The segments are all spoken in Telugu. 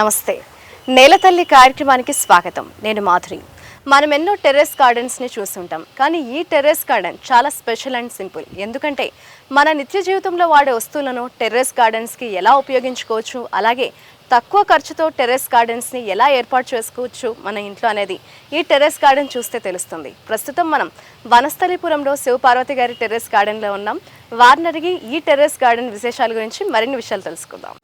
నమస్తే. నేలతల్లి కార్యక్రమానికి స్వాగతం. నేను మాధురి. మనం ఎన్నో టెర్రస్ గార్డెన్స్ని చూస్తుంటాం. కానీ ఈ టెర్రస్ గార్డెన్ చాలా స్పెషల్ అండ్ సింపుల్. ఎందుకంటే మన నిత్య జీవితంలో వాడే వస్తువులను టెర్రస్ గార్డెన్స్కి ఎలా ఉపయోగించుకోవచ్చు అలాగే తక్కువ ఖర్చుతో టెర్రస్ గార్డెన్స్ని ఎలా ఏర్పాటు చేసుకోవచ్చు మన ఇంట్లో అనేది ఈ టెర్రస్ గార్డెన్ చూస్తే తెలుస్తుంది. ప్రస్తుతం మనం వనస్థలిపురంలో శివపార్వతి గారి టెర్రస్ గార్డెన్లో ఉన్నాం. వారిని అడిగి ఈ టెర్రస్ గార్డెన్ విశేషాల గురించి మరిన్ని విషయాలు తెలుసుకుందాం.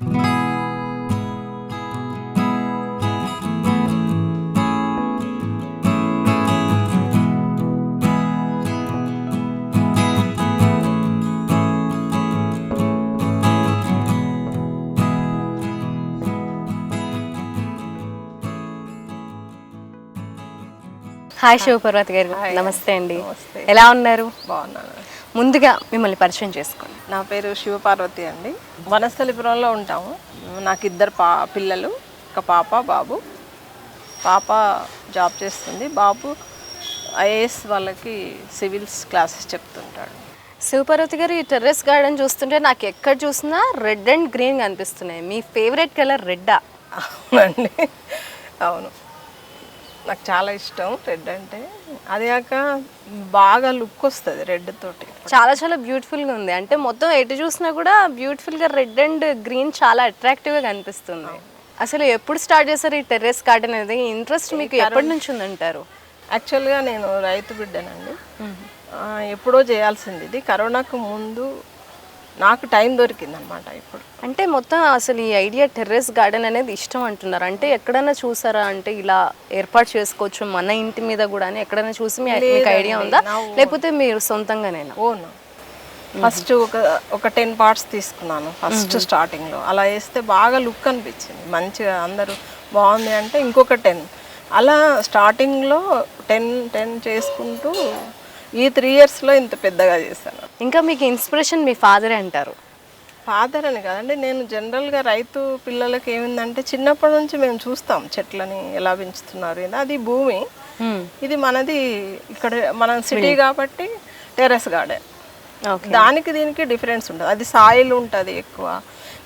హాయ్ శివపార్వతి గారు. నమస్తే అండి. ఎలా ఉన్నారు? బాగున్నాను. ముందుగా మిమ్మల్ని పరిచయం చేసుకోండి. నా పేరు శివపార్వతి అండి. వనస్థలిపురంలో ఉంటాము. నాకు ఇద్దరు పా పిల్లలు ఒక పాప బాబు. పాప జాబ్ చేస్తుంది. బాబు ఐఏఎస్ వాళ్ళకి సివిల్స్ క్లాసెస్ చెప్తుంటాడు. శివపార్వతి గారు ఈ టెర్రస్ గార్డెన్ చూస్తుంటే నాకు ఎక్కడ చూసినా రెడ్ అండ్ గ్రీన్ కనిపిస్తున్నాయి. మీ ఫేవరెట్ కలర్ రెడ్డా? అవునండి. అవును. నాకు చాలా ఇష్టం రెడ్ అంటే. అది కాక బాగా లుక్ వస్తుంది రెడ్ తోటి. చాలా చాలా beautiful గా ఉంది. అంటే మొత్తం ఎటు చూసినా కూడా beautiful గా రెడ్ అండ్ గ్రీన్ చాలా attractive గా కనిపిస్తుంది అసలు ఎప్పుడు స్టార్ట్ చేశారు ఈ టెర్రస్ గార్డెన్ అనేది? ఇంట్రెస్ట్ మీకు ఎప్పటి నుంచి ఉందంటారు? యాక్చువల్గా నేను రైతు బిడ్డనండి. ఎప్పుడో చేయాల్సింది ఇది. కరోనాకు ముందు నాకు టైం దొరికిందనమాట ఇప్పుడు. అంటే మొత్తం అసలు ఈ ఐడియా టెర్రస్ గార్డెన్ అనేది ఇష్టం అంటున్నారు. అంటే ఎక్కడైనా చూసారా? అంటే ఇలా ఏర్పాటు చేసుకోవచ్చు మన ఇంటి మీద కూడా అని ఎక్కడైనా చూసి మీ మీకు ఐడియా ఉందా? లేకపోతే మీరు సొంతంగానేనా? ఓను ఫస్ట్ ఒక ఒక టెన్ పార్ట్స్ తీసుకున్నాను ఫస్ట్ స్టార్టింగ్లో. అలా వేస్తే బాగా లుక్ అనిపించింది. మంచిగా అందరూ బాగుంది అంటే ఇంకొక టెన్. అలా స్టార్టింగ్లో టెన్ టెన్ చేసుకుంటూ ఈ త్రీ ఇయర్స్లో ఇంత పెద్దగా చేశాను. ఇంకా మీకు ఇన్స్పిరేషన్ మీ ఫాదరే అంటారు? ఫాదర్ అని కాదండి నేను జనరల్గా రైతు పిల్లలకి ఏమిందంటే చిన్నప్పటి నుంచి మేము చూస్తాం చెట్లని ఎలా పెంచుతున్నారు అది భూమి. ఇది మనది ఇక్కడ మన సిటీ కాబట్టి టెర్రస్ గార్డెన్ ఓకే దానికి దీనికి డిఫరెన్స్ ఉంటుంది. అది సాయిల్ ఉంటుంది ఎక్కువ.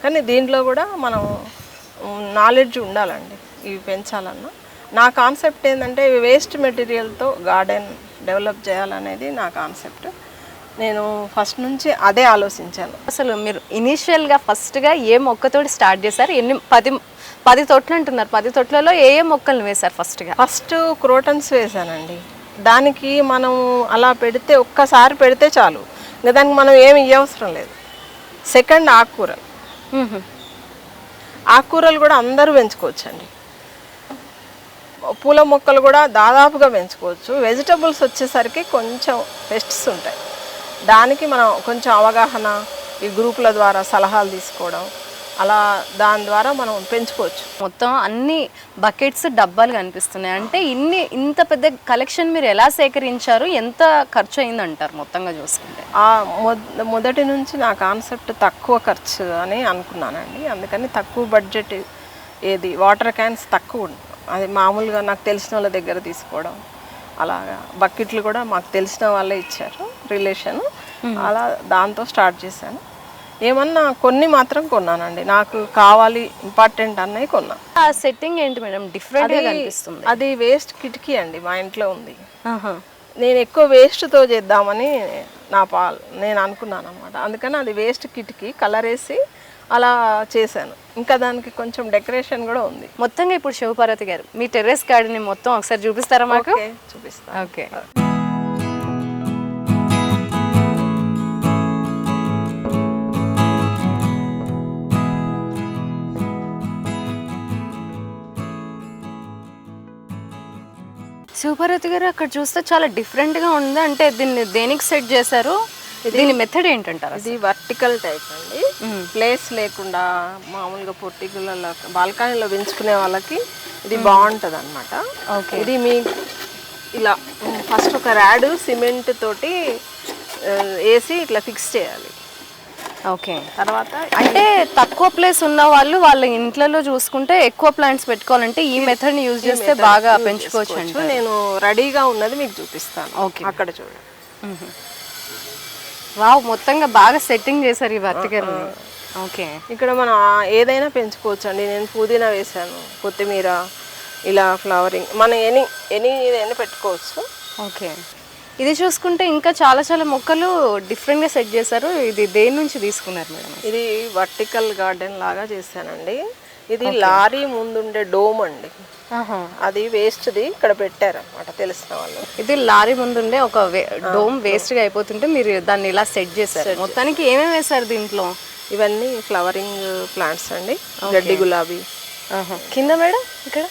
కానీ దీంట్లో కూడా మనం నాలెడ్జ్ ఉండాలండి. ఇవి పెంచాలన్నా. నా కాన్సెప్ట్ ఏంటంటే వేస్ట్ మెటీరియల్తో గార్డెన్ డెవలప్ చేయాలనేది నా కాన్సెప్ట్. నేను ఫస్ట్ నుంచి అదే ఆలోచించాను. అసలు మీరు ఇనీషియల్గా ఫస్ట్గా ఏ మొక్కతోటి స్టార్ట్ చేశారు? ఎన్ని పది పది తొట్లు అంటున్నారు. పది తొట్లలో ఏ ఏ మొక్కలను వేశారు ఫస్ట్గా ఫస్ట్ క్రోటన్స్ వేసానండి దానికి మనం అలా పెడితే ఒక్కసారి పెడితే చాలు. ఇంకా దానికి మనం ఏమి ఇవ్వవసరం లేదు. సెకండ్ ఆకుకూరలు. ఆకుకూరలు కూడా అందరూ పెంచుకోవచ్చండి. పూల మొక్కలు కూడా దాదాపుగా పెంచుకోవచ్చు. వెజిటబుల్స్ వచ్చేసరికి కొంచెం పెస్ట్స్ ఉంటాయి. దానికి మనం కొంచెం అవగాహన ఈ గ్రూపుల ద్వారా సలహాలు తీసుకోవడం అలా దాని ద్వారా మనం పెంచుకోవచ్చు. మొత్తం అన్ని బకెట్స్ డబ్బాలు కనిపిస్తున్నాయి. అంటే ఇన్ని ఇంత పెద్ద కలెక్షన్ మీరు ఎలా సేకరించారు? ఎంత ఖర్చు అయింది అంటారు మొత్తంగా చూసుకుంటే మొదటి నుంచి నా కాన్సెప్ట్ తక్కువ ఖర్చు అని అనుకున్నానండి. అందుకని తక్కువ బడ్జెట్ ఏది వాటర్ క్యాన్స్ తక్కువ అది మామూలుగా నాకు తెలిసిన వాళ్ళ దగ్గర తీసుకోవడం అలాగా. బకెట్లు కూడా మాకు తెలిసిన వాళ్ళే ఇచ్చారు రిలేషన్. అలా దాంతో స్టార్ట్ చేశాను. ఏమన్నా కొన్ని మాత్రం కొన్నానండి. నాకు కావాలి ఇంపార్టెంట్ అన్నవి కొన్నా. ఆ సెట్టింగ్ ఏంటి మేడం? డిఫరెంట్గా కనిపిస్తుంది. అది వేస్ట్ కిటికీ అండి మా ఇంట్లో ఉంది. నేను ఎక్కువ వేస్ట్తో చేద్దామని నా పాల్ నేను అనుకున్నాను అనమాట అందుకని అది వేస్ట్ కిట్కి కలర్ వేసి అలా చేశాను. ఇంకా దానికి కొంచెం డెకరేషన్ కూడా ఉంది. మొత్తంగా ఇప్పుడు శివపార్వతి గారు మీ టెర్రస్ గార్డెన్ మొత్తం ఒకసారి చూపిస్తారా మాకు? ఓకే చూపిస్తాను. ఓకే. శివపార్వతి గారు అక్కడ చూస్తే చాలా డిఫరెంట్గా ఉంది. అంటే దీన్ని దేనికి సెట్ చేశారు? దీని మెథడ్ ఏంటంటారు ఇది వర్టికల్ టైప్ అండి. ప్లేస్ లేకుండా మామూలుగా పొట్టిగులలో బాల్కనీలో పెంచుకునే వాళ్ళకి ఇది బాగుంటుంది అనమాట ఓకే. ఇది మీ ఇలా ఫస్ట్ ఒక ర్యాడ్ సిమెంట్ తోటి వేసి ఇట్లా ఫిక్స్ చేయాలి. ఓకే. తర్వాత అంటే తక్కువ ప్లేస్ ఉన్న వాళ్ళు వాళ్ళ ఇంట్లలో చూసుకుంటే ఎక్కువ ప్లాంట్స్ పెట్టుకోవాలంటే ఈ మెథడ్ని యూజ్ చేస్తే బాగా పెంచుకోవచ్చు నేను రెడీగా ఉన్నది మీకు చూపిస్తాను. ఓకే. అక్కడ చూడండి. వావ్ మొత్తంగా బాగా సెట్టింగ్ చేశారు ఈ వర్తికర్ని ఓకే. ఇక్కడ మనం ఏదైనా పెంచుకోవచ్చు అండి నేను పుదీనా వేసాను కొత్తిమీర ఇలా ఫ్లవరింగ్ మనం ఎనీ ఎనీ ఏదైనా పెట్టుకోవచ్చు. ఓకే. ఇది చూసుకుంటే ఇంకా చాలా చాలా మొక్కలు డిఫరెంట్గా సెట్ చేశారు. ఇది దేని నుంచి తీసుకున్నారు మేడం? ఇది వర్టికల్ గార్డెన్ లాగా చేశానండి. ఇది లారీ ముందుండే డోమ్ అండి. అది వేస్ట్ది ఇక్కడ పెట్టారనమాట తెలిసిన వాళ్ళు. ఇది లారీ ముందుండే ఒక డోమ్ వేస్ట్గా అయిపోతుంటే మీరు దాన్ని ఇలా సెట్ చేశారు. మొత్తానికి ఏమేమి వేశారు దీంట్లో? ఇవన్నీ ఫ్లవరింగ్ ప్లాంట్స్ అండి గడ్డి గులాబీ. కింద మేడం ఇక్కడ?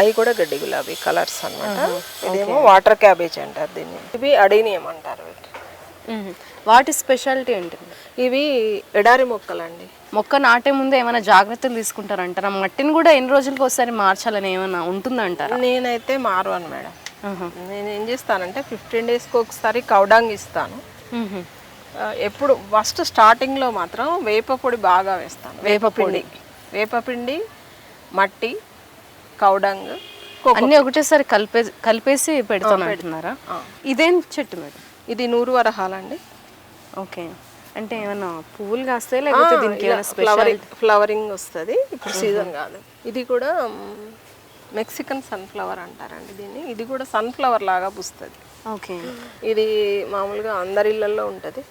అవి కూడా గడ్డి గులాబీ కలర్స్ అన్నమాట. ఇదేమో వాటర్ క్యాబేజ్ అంటారు దీన్ని. ఇవి అడీనియం అంటారు. వాటి స్పెషాలిటీ ఏంటి? ఇవి ఎడారి మొక్కలండి. మొక్క నాటే ముందు ఏమైనా జాగ్రత్తలు తీసుకుంటారంటారా? మట్టిని కూడా ఎన్ని రోజులకు ఒకసారి మార్చాలని ఏమైనా ఉంటుందంటారా? నేనైతే మారవాను మేడం. నేను ఏం చేస్తానంటే ఫిఫ్టీన్ డేస్కి ఒకసారి కౌడాంగ్ ఇస్తాను. ఎప్పుడు ఫస్ట్ స్టార్టింగ్లో మాత్రం వేప పొడి బాగా వేస్తాను. వేపపిండి. వేపపిండి మట్టి కౌడంగ్ అన్నీ ఒకటేసారి కలిపే కలిపేసి పెడతాను ఇదేం చెట్టు మేడం? ఇది నూరు వరహాలండి. ఓకే. అంటే ఏమన్నా పువ్వులు కాస్తాయి లేకపోతే దీనికి ఏమైనా స్పెషల్ ఫ్లవరింగ్ ఫ్లవరింగ్ వస్తుంది. ఇప్పుడు సీజన్ కాదు. ఇది కూడా మెక్సికన్ సన్ఫ్లవర్ అంటారండి దీన్ని. ఇది కూడా సన్ఫ్లవర్ లాగా పూస్తుంది. ఓకే. ఇది మామూలుగా అందరి ఇళ్ళల్లో ఉంటుంది.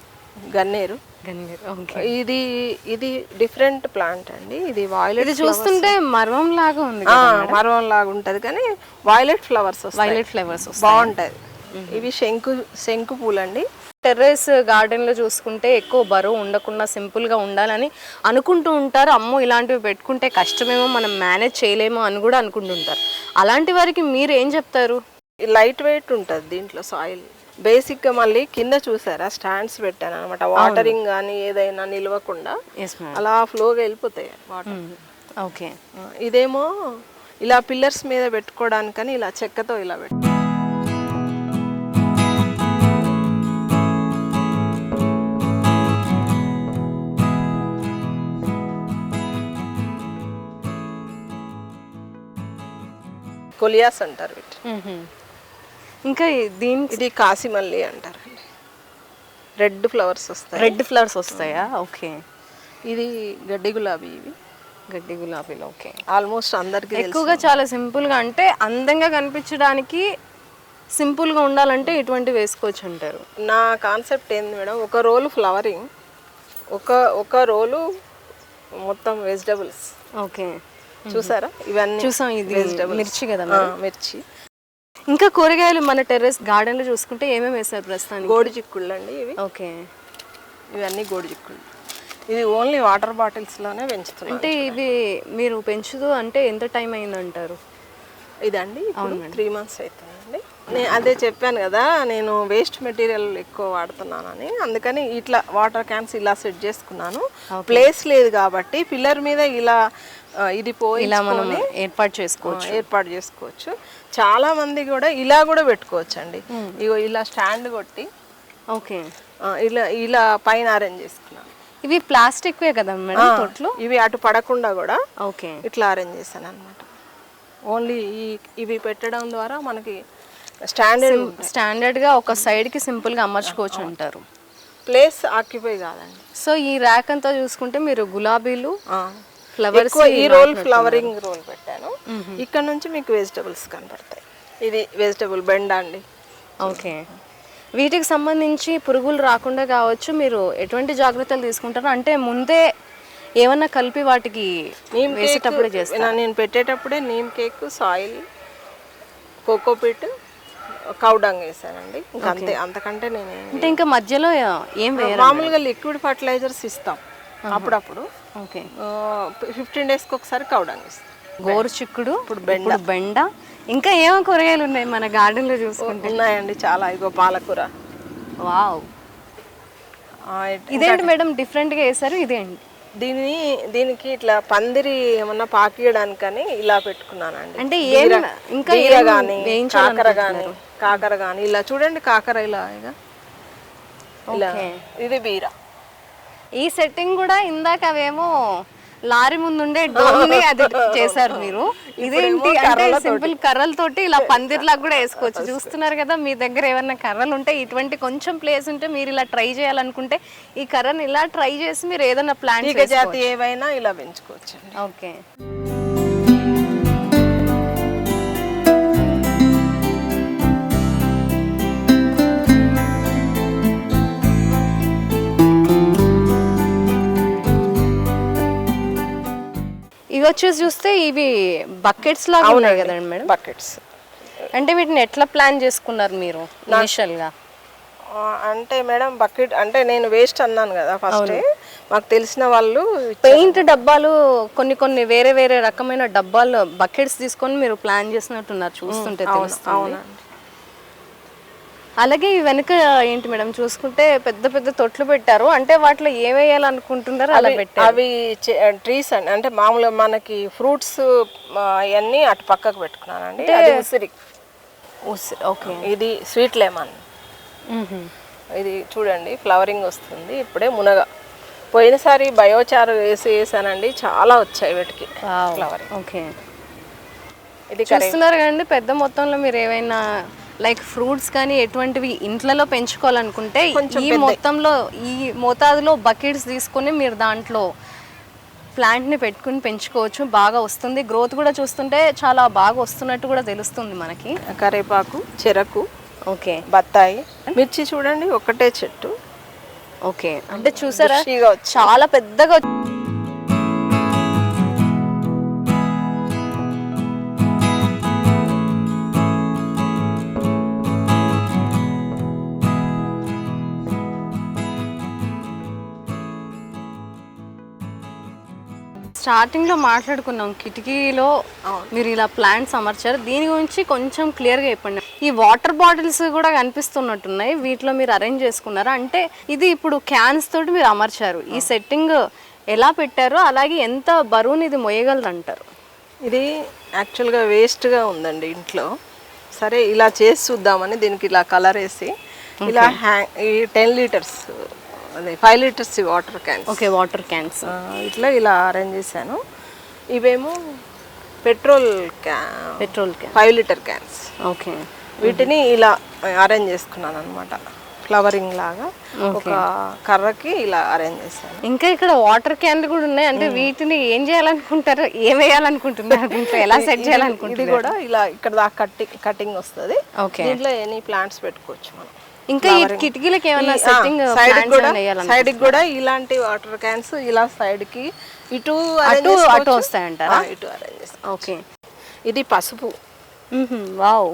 గన్నేరు. గన్నేరు ఓకే. ఇది ఇది డిఫరెంట్ ప్లాంట్ అండి. ఇది వాయిలెట్ ఇది చూస్తుంటే మర్వం లాగా ఉంది మరం లాగా ఉంటుంది. కానీ వాయిలెట్ ఫ్లవర్స్ వస్తాయి. వైలెట్ ఫ్లేవర్స్ బాగుంటది. ఇవి శంకు శంకు పూలండి. టెర్రస్ గార్డెన్లో చూసుకుంటే ఎక్కువ బరువు ఉండకుండా సింపుల్గా ఉండాలని అనుకుంటూ ఉంటారు. అమ్మో ఇలాంటివి పెట్టుకుంటే కష్టమేమో మనం మేనేజ్ చేయలేమో అని కూడా అనుకుంటుంటారు. అలాంటి వారికి మీరు ఏం చెప్తారు? లైట్ వెయిట్ ఉంటుంది దీంట్లో సాయిల్. బేసిక్గా మళ్ళీ కింద చూసారా? స్టాండ్స్ పెట్టాను అనమాట వాటరింగ్ కానీ ఏదైనా నిలవకుండా అలా ఫ్లోగా వెళ్ళిపోతాయి వాటర్. ఓకే. ఇదేమో ఇలా పిల్లర్స్ మీద పెట్టుకోవడానికని ఇలా చెక్కతో ఇలా పెట్టు కొలియాస్ అంటారు వీటి ఇంకా ఈ- దీని ఇది కాసిమల్లి అంటారు రెడ్ ఫ్లవర్స్ వస్తాయి. రెడ్ ఫ్లవర్స్ వస్తాయా? ఓకే. ఇది గడ్డి గులాబీ ఇవి. గడ్డి గులాబీలు ఓకే. ఆల్మోస్ట్ అందరికి ఎక్కువగా చాలా సింపుల్గా అంటే అందంగా కనిపించడానికి సింపుల్గా ఉండాలంటే ఇటువంటి వేసుకోవచ్చు అంటారు. నా కాన్సెప్ట్ ఏంది మేడం? ఒక రోలు ఫ్లవరింగ్ ఒక ఒక రోలు మొత్తం వెజిటబుల్స్. ఓకే. చూసారా? ఇవన్నీ చూసాం ఇది మిర్చి కదా మిర్చి. ఇంకా కూరగాయలు మన టెర్రస్ గార్డెన్లో చూసుకుంటే ఏమేమి వేస్తారు ప్రస్తుతానికి? గోడి చిక్కుళ్ళు అండి ఇవి. ఓకే. ఇవన్నీ గోడి చిక్కుళ్ళు. ఇది ఓన్లీ వాటర్ బాటిల్స్లోనే పెంచుతున్నాం అంటే ఇవి మీరు పెంచుదు అంటే ఎంత టైం అయిందంటారు? ఇదండి త్రీ మంత్స్ అవుతుందండి నేను అదే చెప్పాను కదా నేను వేస్ట్ మెటీరియల్ ఎక్కువ వాడుతున్నానని. అందుకని ఇట్లా వాటర్ క్యాన్స్ ఇలా సెట్ చేసుకున్నాను. ప్లేస్ లేదు కాబట్టి పిల్లర్ మీద ఇలా ఇది పోయి ఇలా మనం ఏర్పాటు చేసుకోవచ్చు. ఏర్పాటు చేసుకోవచ్చు. చాలా మంది కూడా ఇలా కూడా పెట్టుకోవచ్చు అండి ఇగో ఇలా స్టాండ్ కొట్టి ఓకే. ఇలా ఇలా పైన అరేంజ్ చేసుకున్నాను ఇవి ప్లాస్టిక్ వే కదా మేడం తొట్లు? ఇవి అటు పడకుండా కూడా ఓకే. ఇట్లా అరేంజ్ చేశాను అనమాట ఓన్లీ ఈ ఇవి పెట్టడం ద్వారా మనకి స్టాండర్డ్ స్టాండర్డ్గా ఒక సైడ్కి సింపుల్గా అమర్చుకోవచ్చు అంటారు. ప్లేస్ ఆక్యుపై కాదండి. సో ఈ ర్యాక్ అంతా చూసుకుంటే మీరు గులాబీలు. ఫ్లవర్స్ ఈ రోల్ ఫ్లవరింగ్ రోల్ పెట్టాను. ఇక్కడ నుంచి మీకు వెజిటబుల్స్ కనపడతాయి. ఇది వెజిటబుల్ బెండ అండి. ఓకే. వీటికి సంబంధించి పురుగులు రాకుండా కావచ్చు మీరు ఎటువంటి జాగ్రత్తలు తీసుకుంటారు అంటే ముందే ఏమన్నా కలిపి వాటికి నీమ్ వేసేటప్పుడే కేక్ చేస్తారు? నేను పెట్టేటప్పుడే neem cake soil cocopeat cow dung వేసానండి. ఇంకా అంతే అంతకంటే నేను అంటే ఇంకా మధ్యలో ఏం మామూలుగా లిక్విడ్ ఫర్టిలైజర్స్ ఇస్తాం. అప్పుడప్పుడు. ఓకే. ఫిఫ్టీన్ డేస్కి ఒకసారి కౌడంగ్ ఇస్తాం గోరు చిక్కుడు ఇప్పుడు బెండ. బెండ. ఇంకా ఏమో కూరగాయలు ఉన్నాయి మన గార్డెన్లో చూసుకుంటే ఉన్నాయండి చాలా. ఇగో పాలకూర. వావ్. ఇదేంటి మేడం? డిఫరెంట్గా వేసారు ఇదేంటి? దీన్ని దీనికి ఇట్లా పందిరి ఏమన్నా పాకియడానికని ఇలా పెట్టుకున్నానండి. అంటే ఇంకా? కాకర గాని కాకర ఇలా చూడండి కాకర ఇలా. ఇలా. ఇది బీర. ఈ సెట్టింగ్ కూడా ఇందాక అవేమో లారీ ముందుండే డోమ్ని అది చేశారు మీరు. ఇదేంటి? అంటే సింపుల్ కర్రలతోటి ఇలా పందిర్లాగా కూడా వేసుకోవచ్చు. చూస్తున్నారు కదా మీ దగ్గర ఏమైనా కర్రలు ఉంటే ఇటువంటి కొంచెం ప్లేస్ ఉంటే మీరు ఇలా ట్రై చేయాలనుకుంటే ఈ కర్రని ఇలా ట్రై చేసి మీరు ఏదైనా ప్లాన్ జాతి ఏవైనా ఇలా పెంచుకోవచ్చు ఓకే. వచ్చేసి చూస్తే ఇవి బకెట్స్ లాగా ఉన్నాయి కదండి మేడం? బకెట్స్ అంటే వీటిని ఎట్లా ప్లాన్ చేసుకున్నారు మీరు గా? అంటే మేడం బకెట్ అంటే నేను వేస్ట్ అన్నాను కదా ఫస్ట్ మాకు తెలిసిన వాళ్ళు పెయింట్ డబ్బాలు కొన్ని కొన్ని వేరే వేరే రకమైన డబ్బాలు బకెట్స్ తీసుకొని మీరు ప్లాన్ చేసినట్టున్నారు చూస్తుంటే తెలుస్తుంది. అవునండి. అలాగే ఈ వెనుక ఏంటి మేడం చూసుకుంటే పెద్ద పెద్ద తొట్లు పెట్టారు. అంటే వాటిలో ఏ వేయాలనుకుంటున్నారో అలా పెట్టారు. అవి ట్రీస్ అండి అంటే మామూలుగా మనకి ఫ్రూట్స్ అవన్నీ అటు పక్కకు పెట్టుకున్నానండి. అది ఉసిరి. ఉస్- ఓకే. ఇది స్వీట్ లెమన్. ఇది చూడండి ఫ్లవరింగ్ వస్తుంది. ఇప్పుడే మునగ. పోయినసారి బయోచారు వేసి వేసానండి. చాలా వచ్చాయి వీటికి. ఫ్లవరింగ్. ఓకే. ఇది చూస్తున్నారు కదండి పెద్ద మొత్తంలో మీరు ఏవైనా లైక్ ఫ్రూట్స్ కానీ ఎటువంటివి ఇంట్లలో పెంచుకోవాలనుకుంటే ఈ మొత్తంలో ఈ మోతాదులో బకెట్స్ తీసుకొని మీరు దాంట్లో ప్లాంట్ని పెట్టుకుని పెంచుకోవచ్చు. బాగా వస్తుంది. గ్రోత్ కూడా చూస్తుంటే చాలా బాగా వస్తున్నట్టు కూడా తెలుస్తుంది మనకి. కరేపాకు చెరకు ఓకే. బత్తాయి మిర్చి చూడండి ఒకటే చెట్టు. ఓకే. అంటే చూసారా? చాలా పెద్దగా వచ్చి- స్టార్టింగ్లో మాట్లాడుకున్నాం కిటికీలో మీరు ఇలా ప్లాంట్స్ అమర్చారు. దీని గురించి కొంచెం క్లియర్గా చెప్పండి. ఈ వాటర్ బాటిల్స్ కూడా కనిపిస్తున్నట్టున్నాయి. వీటిలో మీరు అరేంజ్ చేసుకున్నారా? అంటే ఇది ఇప్పుడు క్యాన్స్ తోటి మీరు అమర్చారు. ఈ సెట్టింగ్ ఎలా పెట్టారో అలాగే ఎంత బరువుని ఇది మొయ్యగలదు అంటారు ఇది యాక్చువల్గా వేస్ట్గా ఉందండి ఇంట్లో. సరే ఇలా చేసి చూద్దామని దీనికి ఇలా కలర్ వేసి ఇలా హ్యాంగ్ ఈ టెన్ లీటర్స్ అదే five litres water cans okay water cans ఇట్లా ఇలా అరేంజ్ చేశాను. ఇవేమో పెట్రోల్ క్యా petrol can five litre cans okay. వీటిని ఇలా అరేంజ్ చేసుకున్నాను అనమాట ఫ్లవరింగ్ లాగా. ఒక కర్రకి ఇలా అరేంజ్ చేశాను. ఇంకా ఇక్కడ వాటర్ క్యాన్లు కూడా ఉన్నాయి. అంటే వీటిని ఏం చేయాలనుకుంటారు? ఏం వేయాలనుకుంటున్నారు? దీంట్లో ఎలా సెట్ ఇది చేయాలనుకుంటున్నారు? కూడా ఇలా ఇక్కడ దాకా కట్టి కటింగ్ వస్తుంది. ఓకే. దీంట్లో ఎనీ ప్లాంట్స్ పెట్టుకోవచ్చు మనం. ఇంకా ఈ కిటికీలకి ఏమైనా సెట్టింగ్కి కూడా సైడ్కి కూడా ఇలాంటి వాటర్ క్యాన్స్ ఇలా సైడ్కి ఇటు అటు. అటు వస్తాయంటారా? ఇటు అరేంజ్ చేస్తాం ఓకే. ఇది పసుపు. వావ్.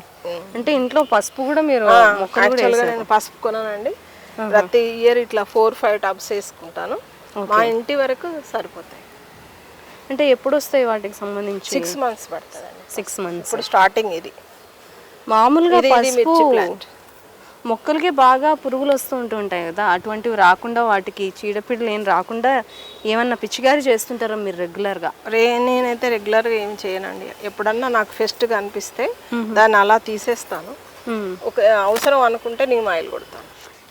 అంటే ఇంట్లో పసుపు కూడా మీరు నేను పసుపు కొనానండి. ప్రతి ఇయర్ ఇట్లా ఫోర్ ఫైవ్ టబ్స్ వేసుకుంటాను. మా ఇంటి వరకు సరిపోతాయి. అంటే ఎప్పుడు వస్తాయి వాటికి సంబంధించి? సిక్స్ మంత్స్ పడుతుందండి. సిక్స్ మంత్స్ ఇప్పుడు స్టార్టింగ్ ఇది. మామూలుగా పసుపు మిర్చి plant. మొక్కలకి బాగా పురుగులు వస్తూ ఉంటూ ఉంటాయి కదా. అటువంటివి రాకుండా వాటికి చీడపీడలు ఏం రాకుండా ఏమన్నా పిచ్చిగారి చేస్తుంటారా మీరు రెగ్యులర్గా? రే నేనైతే రెగ్యులర్గా ఏం చేయనండి. ఎప్పుడన్నా నాకు ఫెస్ట్గా అనిపిస్తే దాన్ని అలా తీసేస్తాను. ఒక అవసరం అనుకుంటే నేను ఆయిల్ కొడతాను.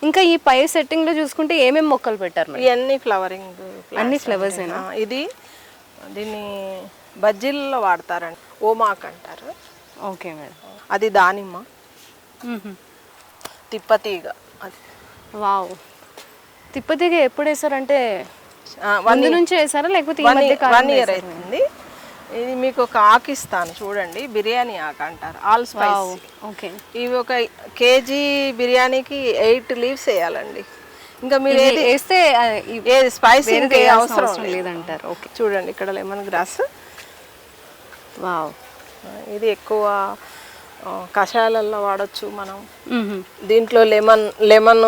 ఇంకా ఈ పై సెట్టింగ్లో చూసుకుంటే ఏమేమి మొక్కలు పెట్టారు ఇవన్నీ ఫ్లవరింగ్ అన్ని ఫ్లవర్స్ ఇది దీన్ని బజ్జీల్లో వాడతారండి. ఓమాక్ అంటారు. Okay madam. అది దానిమ్మ. తిప్పతీగ. అది. వావ్. తిప్పతిగా ఎప్పుడు వేసారంటే ముందు నుంచి వేసారా? లేకపోతే వన్ ఇయర్ అవుతుంది ఇది మీకు ఒక ఆకు ఇస్తాను చూడండి. బిర్యానీ ఆకు అంటారు. All spice. ఓకే. ఇవి ఒక కేజీ బిర్యానీకి ఎయిట్ లీవ్స్ వేయాలండి. ఇంకా మీరు ఏది వేస్తే ఏది స్పైసీ ఇంకా అవసరం అవసరం లేదు. లేదంటారు. ఓకే. చూడండి ఇక్కడ లెమన్ గ్రాస్. వావ్. ఇది ఎక్కువ కషాయాలలో వాడొచ్చు మనం. దీంట్లో లెమన్ లెమన్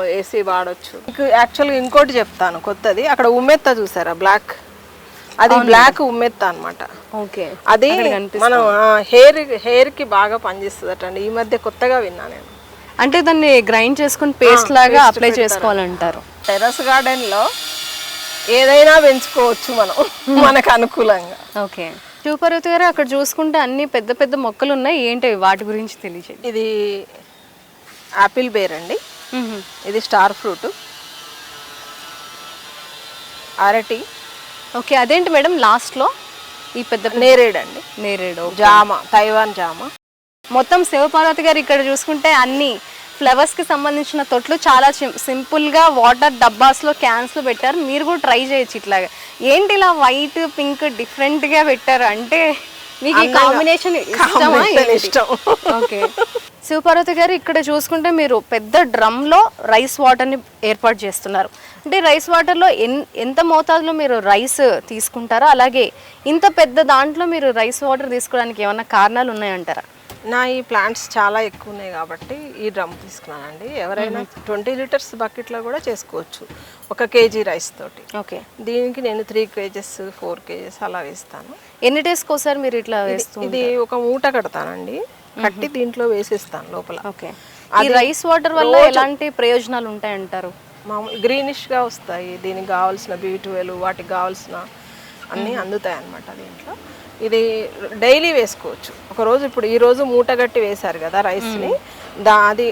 వేసి వాడొచ్చు. యాక్చువల్గా ఇంకోటి చెప్తాను కొత్తది. అక్కడ ఉమ్మెత్త చూసారా? బ్లాక్. అది బ్లాక్ ఉమ్మెత్త అన్నమాట. ఓకే. అది మనం హెయిర్ హెయిర్కి బాగా పనిచేస్తుంది అండి ఈ మధ్య కొత్తగా విన్నా నేను. అంటే దాన్ని గ్రైండ్ చేసుకొని పేస్ట్ లాగా అప్లై చేసుకోవాలంటారు. టెర్రస్ గార్డెన్లో ఏదైనా పెంచుకోవచ్చు మనం. మనకు అనుకూలంగా. ఓకే. శివపార్వతి గారు అక్కడ చూసుకుంటే అన్ని పెద్ద పెద్ద మొక్కలు ఉన్నాయి. ఏంటి వాటి గురించి తెలియజేయండి. ఇది యాపిల్ బేర్ అండి. ఇది స్టార్ ఫ్రూట్. అరటి. ఓకే అదేంటి మేడం లాస్ట్లో? ఈ పెద్ద నేరేడండి నేరేడు జామ తైవాన్ జామ. మొత్తం శివపార్వతి గారు ఇక్కడ చూసుకుంటే అన్ని ఫ్లవర్స్కి సంబంధించిన తొట్లు చాలా sim- simple గా వాటర్ డబ్బాస్లో క్యాన్స్లో పెట్టారు. మీరు కూడా ట్రై చేయొచ్చు ఇట్లాగా. ఏంటి ఇలా వైట్ పింక్ డిఫరెంట్గా పెట్టారు? అంటే మీకు ఈ కాంబినేషన్? ఇష్టం. ఓకే. శివపార్వతి గారు ఇక్కడ చూసుకుంటే మీరు పెద్ద డ్రమ్లో రైస్ వాటర్ని ఏర్పాటు చేస్తున్నారు. అంటే రైస్ వాటర్లో ఎన్ ఎంత మోతాదులో మీరు రైస్ తీసుకుంటారో అలాగే ఇంత పెద్ద దాంట్లో మీరు రైస్ వాటర్ తీసుకోవడానికి ఏమైనా కారణాలు ఉన్నాయంటారా? నా ఈ ప్లాంట్స్ చాలా ఎక్కువ ఉన్నాయి కాబట్టి ఈ డ్రమ్ తీసుకున్నానండి. ఎవరైనా ట్వంటీ లీటర్స్ బకెట్లో కూడా చేసుకోవచ్చు. ఒక కేజీ రైస్ తోటి. ఓకే. దీనికి నేను త్రీ కేజెస్ ఫోర్ కేజెస్ అలా వేస్తాను. ఎన్ని డేస్కి ఒకసారి మీరు ఇట్లా వేస్తూ ఇది ఒక మూట కడతానండి. కట్టి దీంట్లో వేసేస్తాను లోపల. ఓకే. ఈ రైస్ వాటర్ వల్ల ఎలాంటి ప్రయోజనాలు ఉంటాయంటారు? మామూలు గ్రీనిష్గా వస్తాయి. దీనికి కావాల్సిన బీ ట్వెల్వ్ వాటికి కావాల్సిన అన్నీ అందుతాయి అన్నమాట దీంట్లో. ఇది డైలీ వేసుకోవచ్చు. ఒకరోజు ఇప్పుడు ఈ రోజు మూట కట్టి వేశారు కదా రైస్ని. దా అది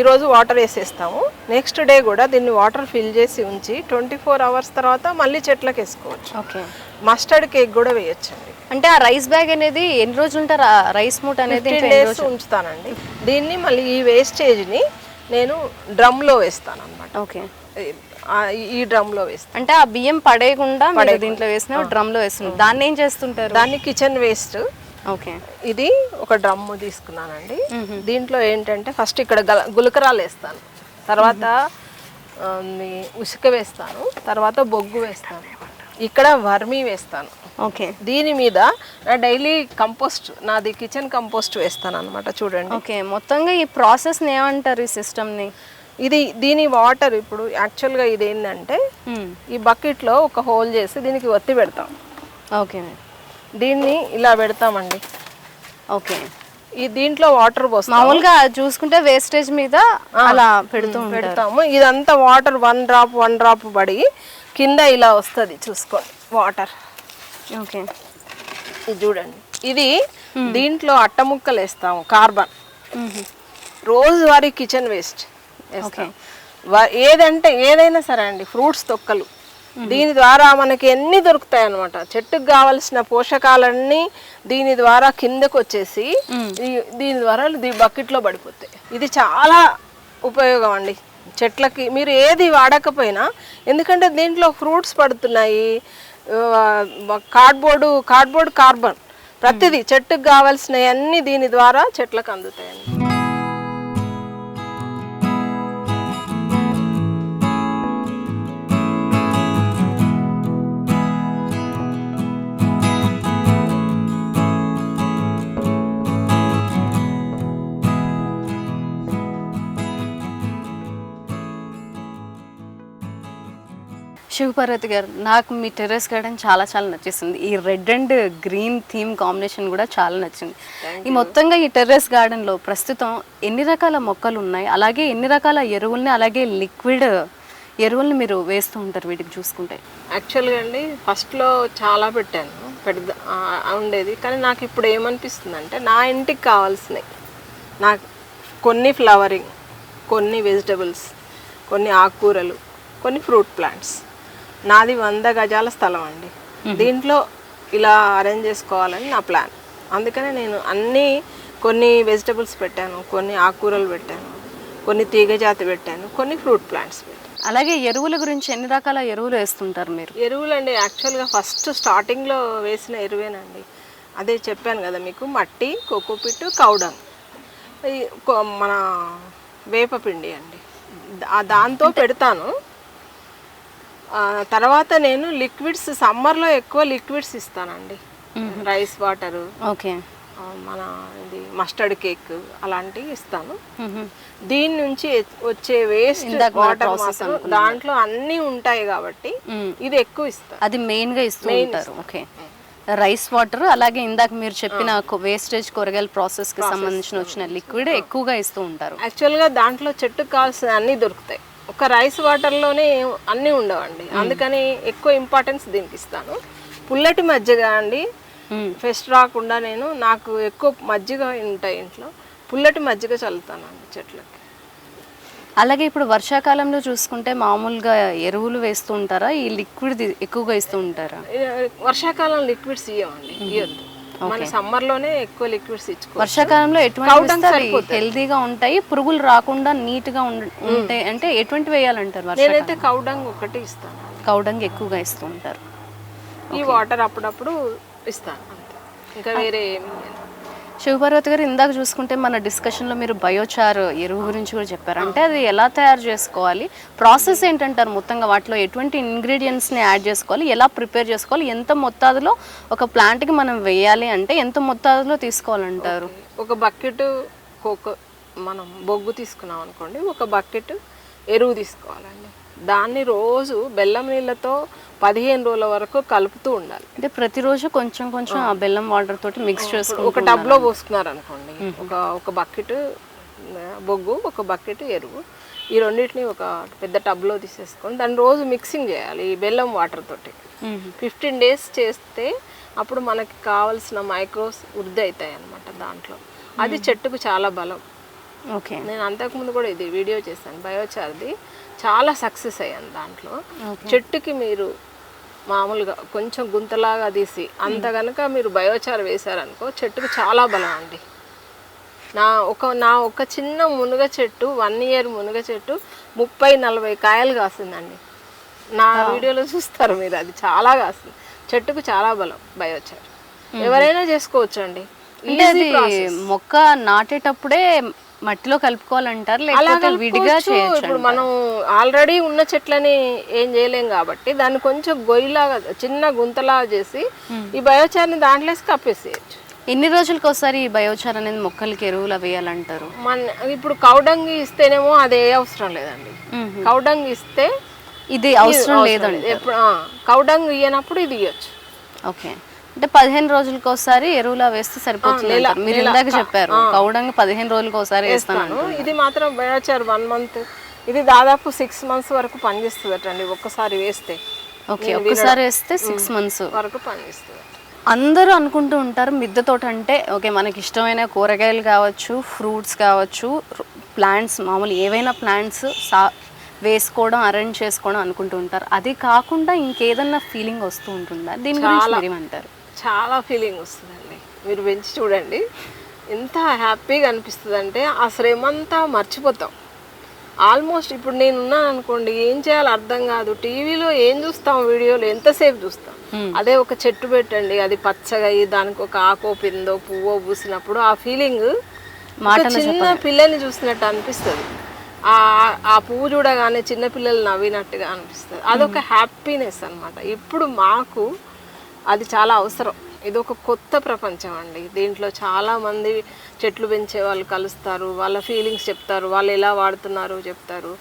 ఈరోజు వాటర్ వేసేస్తాము. నెక్స్ట్ డే కూడా దీన్ని వాటర్ ఫిల్ చేసి ఉంచి ట్వంటీ ఫోర్ అవర్స్ తర్వాత మళ్ళీ చెట్లకు వేసుకోవచ్చు. ఓకే. మస్టర్డ్ కేక్ కూడా వేయొచ్చండి. అంటే ఆ రైస్ బ్యాగ్ అనేది ఎన్ని రోజులు ఉంటారు? రైస్ మూట అనేది డేస్ ఉంచుతానండి. దీన్ని మళ్ళీ ఈ వేస్టేజ్ని నేను డ్రమ్లో వేస్తాను అనమాట ఓకే ఈ డ్రమ్లో వేస్తాను అంటే ఆ బియ్యం పడేయకుండా దీంట్లో వేసిన డ్రమ్లో వేస్తున్నారు. దాన్ని ఏం చేస్తుంటారు? దాన్ని కిచెన్ వేస్ట్ ఓకే. ఇది ఒక డ్రమ్ తీసుకున్నానండి. దీంట్లో ఏంటంటే ఫస్ట్ ఇక్కడ గల గులకరాలు వేస్తాను. తర్వాత ఉసుక వేస్తాను. తర్వాత బొగ్గు వేస్తాను. ఇక్కడ వర్మి వేస్తాను. ఓకే. దీని మీద నా డైలీ కంపోస్ట్ నాది కిచెన్ కంపోస్ట్ వేస్తాను అనమాట చూడండి. ఓకే. మొత్తంగా ఈ ప్రాసెస్ ఏమంటారు ఈ సిస్టమ్ని? ఇది దీని వాటర్ ఇప్పుడు యాక్చువల్గా ఇది ఏంటంటే ఈ బకెట్లో ఒక హోల్ చేసి దీనికి ఒత్తి పెడతాం. ఓకే దీన్ని ఇలా పెడతామండి. ఓకే. ఈ దీంట్లో వాటర్ పోస్తాం మామూలుగా చూసుకుంటే వేస్టేజ్ మీద అలా పెడుతూ పెడతాము. ఇదంతా water one drop one drop పడి కింద ఇలా వస్తుంది చూసుకోండి వాటర్. ఓకే. ఇది చూడండి. ఇది దీంట్లో అట్టముక్కలు వేస్తాము కార్బన్ రోజువారీ కిచెన్ వేస్ట్. వేస్తాం. ఏదంటే ఏదైనా సరే అండి ఫ్రూట్స్ తొక్కలు. దీని ద్వారా మనకి ఎన్ని దొరుకుతాయి అనమాట చెట్టుకు కావలసిన పోషకాలన్నీ దీని ద్వారా కిందకు వచ్చేసి దీని ద్వారా దీ బకెట్లో పడిపోతాయి. ఇది చాలా ఉపయోగం అండి. చెట్లకి మీరు ఏది వాడకపోయినా ఎందుకంటే దీంట్లో ఫ్రూట్స్ పడుతున్నాయి కార్డ్బోర్డు కార్డ్బోర్డ్ కార్బన్ ప్రతిదీ చెట్టుకు కావాల్సినవి అన్నీ దీని ద్వారా చెట్లకు అందుతాయండి. శివపార్వతి గారు నాకు మీ టెర్రస్ గార్డెన్ చాలా చాలా నచ్చేసింది. ఈ red and green theme combination కూడా చాలా నచ్చింది. ఈ మొత్తంగా ఈ టెర్రస్ గార్డెన్లో ప్రస్తుతం ఎన్ని రకాల మొక్కలు ఉన్నాయి? అలాగే ఎన్ని రకాల ఎరువుల్ని అలాగే లిక్విడ్ ఎరువుల్ని మీరు వేస్తూ ఉంటారు వీటికి చూసుకుంటే? యాక్చువల్గా అండి ఫస్ట్లో చాలా పెట్టాను. పెద్ద ఉండేది. కానీ నాకు ఇప్పుడు ఏమనిపిస్తుంది అంటే నా ఇంటికి కావాల్సినవి. నాకు కొన్ని ఫ్లవరింగ్ కొన్ని వెజిటబుల్స్ కొన్ని ఆకుకూరలు కొన్ని ఫ్రూట్ ప్లాంట్స్. నాది వంద గజాల స్థలం అండి. దీంట్లో ఇలా అరేంజ్ చేసుకోవాలని నా ప్లాన్ అందుకనే నేను అన్నీ కొన్ని వెజిటబుల్స్ పెట్టాను కొన్ని ఆకుకూరలు పెట్టాను కొన్ని తీగజాతి పెట్టాను కొన్ని ఫ్రూట్ ప్లాంట్స్ పెట్టాను. అలాగే ఎరువుల గురించి ఎన్ని రకాల ఎరువులు వేస్తుంటారు మీరు? ఎరువులండి యాక్చువల్గా ఫస్ట్ స్టార్టింగ్లో వేసిన ఎరువేనండి. అదే చెప్పాను కదా మీకు మట్టి కోకోపిట్ కౌడంగ్ మన వేపపిండి అండి. దాంతో పెడతాను. తర్వాత నేను లిక్విడ్స్ సమ్మర్లో ఎక్కువ లిక్విడ్స్ ఇస్తానండి. Rice water okay. మన ఇది మస్టర్డ్ కేక్ అలాంటివి ఇస్తాను. దీని నుంచి వచ్చే వేస్ట్ వాటర్ దాంట్లో అన్నీ ఉంటాయి కాబట్టి ఇది ఎక్కువ ఇస్తాను అది మెయిన్గా ఇస్తూ. ఉంటారు ఓకే. రైస్ వాటర్ అలాగే ఇందాక మీరు చెప్పిన వేస్టేజ్ కూరగాయల ప్రాసెస్కి సంబంధించిన వచ్చిన లిక్విడ్ ఎక్కువగా ఇస్తూ ఉంటారు. యాక్చువల్గా దాంట్లో చెట్టుకు కావాల్సిన అన్నీ దొరుకుతాయి. ఒక రైస్ వాటర్లోనే అన్నీ ఉండవండి. అందుకని ఎక్కువ ఇంపార్టెన్స్ దీనికి ఇస్తాను. పుల్లటి మజ్జిగ అండి. ఫెస్ట్ రాకుండా నేను నాకు ఎక్కువ మజ్జిగ ఉంటాయి ఇంట్లో. పుల్లటి మజ్జిగ చల్లుతానండి చెట్లకి. అలాగే ఇప్పుడు వర్షాకాలంలో చూసుకుంటే మామూలుగా ఎరువులు వేస్తూ ఉంటారా? ఈ లిక్విడ్ ఎక్కువగా ఇస్తూ ఉంటారా? వర్షాకాలం లిక్విడ్స్ ఇవ్వమండి ఇవ్వద్దు మన సమ్మర్లోనే ఎక్కువ లిక్విడ్స్ ఇచ్చుకో వర్షాకాలంలో ఎటువంటి హెల్దీగా ఉంటాయి పురుగులు రాకుండా నీట్గా ఉంటాయి అంటే ఎటువంటి వేయాలంటారు నేనైతే కౌడంగ్ ఒకటి ఇస్తాను. కౌడంగి ఎక్కువగా ఇస్తూ ఉంటారు. ఈ వాటర్ అప్పుడప్పుడు ఇస్తాను ఇంకా వేరే ఇయ్యను. శివపార్వతి గారు ఇందాక చూసుకుంటే మన డిస్కషన్లో మీరు బయోచార్ ఎరువు గురించి కూడా చెప్పారు. అంటే అది ఎలా తయారు చేసుకోవాలి? ప్రాసెస్ ఏంటంటారు మొత్తంగా? వాటిలో ఎటువంటి ఇంగ్రీడియంట్స్ని యాడ్ చేసుకోవాలి? ఎలా ప్రిపేర్ చేసుకోవాలి? ఎంత మొత్తాదులో ఒక ప్లాంట్కి మనం వేయాలి అంటే ఎంత మొత్తాదులో తీసుకోవాలంటారు? ఒక బకెట్ కోకో మనం బొగ్గు తీసుకున్నాం అనుకోండి. ఒక బకెట్ ఎరువు తీసుకోవాలండి. దాన్ని రోజు బెల్లం నీళ్ళతో పదిహేను రోజుల వరకు కలుపుతూ ఉండాలి. అంటే ప్రతిరోజు కొంచెం కొంచెం ఆ. బెల్లం వాటర్ తోటి మిక్స్ చేసుకుంటూ ఒక టబ్లో పోసుకున్నారు అనుకోండి ఒక ఒక బకెట్ బొగ్గు ఒక బకెట్ ఎరువు ఈ రెండింటిని ఒక పెద్ద టబ్లో తీసేసుకొని దాన్ని రోజు మిక్సింగ్ చేయాలి ఈ బెల్లం వాటర్ తోటి. ఫిఫ్టీన్ డేస్ చేస్తే అప్పుడు మనకి కావాల్సిన మైక్రోస్ వృద్ధి అవుతాయి అన్నమాట దాంట్లో. అది చెట్టుకు చాలా బలం. ఓకే. నేను అంతకుముందు కూడా ఇది వీడియో చేశాను బయోచార్ది చాలా సక్సెస్ అయ్యాను దాంట్లో. చెట్టుకి మీరు మామూలుగా కొంచెం గుంతలాగా తీసి అంత కనుక మీరు బయోచార్ వేశారనుకో చెట్టుకు చాలా బలం అండి. నా ఒక నా ఒక చిన్న మునగ చెట్టు వన్ ఇయర్ మునగ చెట్టు ముప్పై నలభై కాయలు కాసిందండి. నా వీడియోలో చూస్తారు మీరు అది చాలా కాస్తుంది చెట్టుకు చాలా బలం బయోచార్ ఎవరైనా చేసుకోవచ్చు అండి మొక్క నాటేటప్పుడే మట్టిలో కలుపుకోవాలంటారు? లేకపోతే విడిగా ఇప్పుడు మనం ఆల్రెడీ ఉన్న చెట్లని ఏం చేయలేం కాబట్టి దాన్ని కొంచెం గొయ్యిలాగా చిన్న గుంతలాగా చేసి ఈ బయోచార్ని దాంట్లో వేసి కప్పేసేయచ్చు. ఎన్ని రోజులకు ఒకసారి ఈ బయోచార్ అనేది మొక్కలకి ఎరువులు వేయాలంటారు? మన ఇప్పుడు కౌడంగి ఇస్తేనేమో అది ఏ అవసరం లేదండి. కౌడంగి ఇస్తే ఇది అవసరం లేదండి ఎప్పుడు కౌడంగి ఇయ్యనప్పుడు ఇది ఇవ్వచ్చు ఓకే. అంటే పదిహేను రోజులకు ఒకసారి ఎరువులా వేస్తే సరిపోతుంది అంటారు. మీరు ఇందాక చెప్పారు కౌడంగి పదిహేను రోజులకు ఒకసారి వేస్తాను ఇది మాత్రం బయోచార్ వన్ మంత్ ఇది దాదాపు సిక్స్ మంత్స్ వరకు పనిచేస్తుంది అండి ఒక్కసారి వేస్తే. ఓకే ఒక్కసారి వేస్తే సిక్స్ మంత్స్ వరకు పనిచేస్తుంది. అందరూ అనుకుంటూ ఉంటారు మిద్దె తోట అంటే ఓకే మనకి ఇష్టమైన కూరగాయలు కావచ్చు ఫ్రూట్స్ కావచ్చు ప్లాంట్స్ మామూలు ఏవైనా ప్లాంట్స్ సా వేసుకోవడం అరేంజ్ చేసుకోవడం అనుకుంటూ ఉంటారు. అది కాకుండా ఇంకేదన్నా ఫీలింగ్ వస్తూ ఉంటుందా? దీని గురించి మీరు ఏమంటారు? చాలా ఫీలింగ్ వస్తుందండి. మీరు పెంచి చూడండి. ఎంత హ్యాపీగా అనిపిస్తుంది అంటే ఆ శ్రమంతా మర్చిపోతాం. ఆల్మోస్ట్ ఇప్పుడు నేను ఉన్నాను అనుకోండి ఏం చేయాలో అర్థం కాదు. టీవీలో ఏం చూస్తాం వీడియోలో ఎంతసేపు చూస్తాం. అదే ఒక చెట్టు పెట్టండి అది పచ్చగా అయ్యి దానికి ఒక ఆకో పిందో పువ్వో పూసినప్పుడు ఆ ఫీలింగ్ చిన్న పిల్లని చూసినట్టు అనిపిస్తుంది. ఆ ఆ పువ్వు చూడగానే చిన్న పిల్లలు నవ్వినట్టుగా అనిపిస్తుంది. అదొక హ్యాపీనెస్ అన్నమాట. ఇప్పుడు మాకు అది చాలా అవసరం. ఇది ఒక కొత్త ప్రపంచం అండి. దీంట్లో చాలా మంది చెట్లు పెంచే వాళ్ళు కలుస్తారు వాళ్ళ ఫీలింగ్స్ చెప్తారు వాళ్ళు ఎలా వాడుతున్నారు చెప్తారు.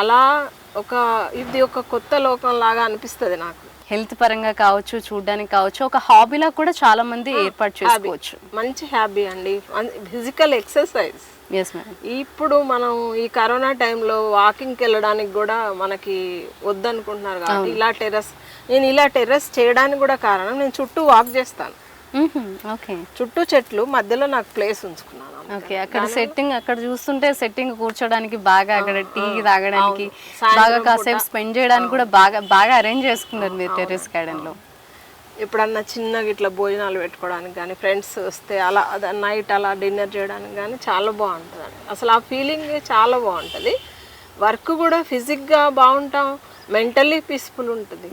అలా ఒక ఇది ఒక కొత్త లోకం లాగా అనిపిస్తుంది నాకు. హెల్త్ పరంగా కావచ్చు చూడడానికి కావచ్చు ఒక హాబీలా కూడా చాలా మంది ఏర్పాటు చేసుకోవచ్చు. మంచి హ్యాబీ అండి. Physical exercise. ఇప్పుడు మనం ఈ కరోనా టైంలో వాకింగ్కి వెళ్ళడానికి కూడా మనకి వద్దనుకుంటున్నారు కాబట్టి ఇలా టెర్రస్ నేను ఇలా టెర్రస్ చేయడానికి కూడా కారణం నేను చుట్టూ వాక్ చేస్తాను. ఓకే. చుట్టూ చెట్లు మధ్యలో నాకు ప్లేస్ ఉంచుకున్నాను ఓకే అక్కడ సెట్టింగ్ అక్కడ చూస్తుంటే సెట్టింగ్ కూర్చోడానికి బాగా అక్కడ టీ తాగడానికి బాగా కాసేపు స్పెండ్ చేయడానికి కూడా బాగా బాగా అరేంజ్ చేసుకున్నారు మీరు టెర్రస్ గార్డెన్లో ఎప్పుడన్నా చిన్నగా ఇట్లా భోజనాలు పెట్టుకోవడానికి కానీ ఫ్రెండ్స్ వస్తే అలా నైట్ అలా డిన్నర్ చేయడానికి కానీ చాలా బాగుంటుంది అసలు ఆ ఫీలింగ్ చాలా బాగుంటుంది. వర్క్ కూడా ఫిజిక్గా బాగుంటాం. మెంటల్లీ పీస్ఫుల్ ఉంటుంది.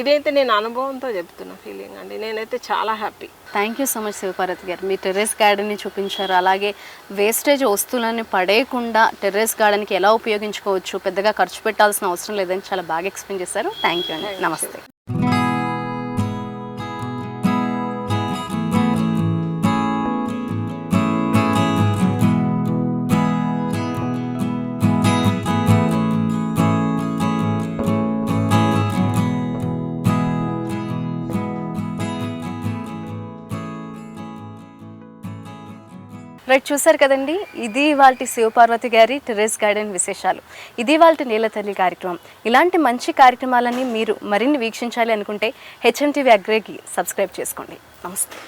ఇదైతే నేను అనుభవంతో చెప్తున్న ఫీలింగ్ అండి. నేనైతే చాలా happy thank you so much Shivaparvathi గారు. మీ టెర్రస్ గార్డెన్ని చూపించారు. అలాగే వేస్టేజ్ వస్తువులని పడేయకుండా టెర్రస్ గార్డెన్కి ఎలా ఉపయోగించుకోవచ్చు? పెద్దగా ఖర్చు పెట్టాల్సిన అవసరం లేదని చాలా బాగా ఎక్స్ప్లెయిన్ చేశారు. థ్యాంక్ యూ అండి. నమస్తే రైట్ చూసారు కదండి ఇది వాళ్ళ శివపార్వతి గారి టెర్రస్ గార్డెన్ విశేషాలు. ఇది వాళ్ళ నీల తల్లి కార్యక్రమం. ఇలాంటి మంచి కార్యక్రమాలని మీరు మరిన్ని వీక్షించాలి అనుకుంటే హెచ్ఎన్ టీవీ అగ్రేకి సబ్స్క్రైబ్ చేసుకోండి. నమస్తే.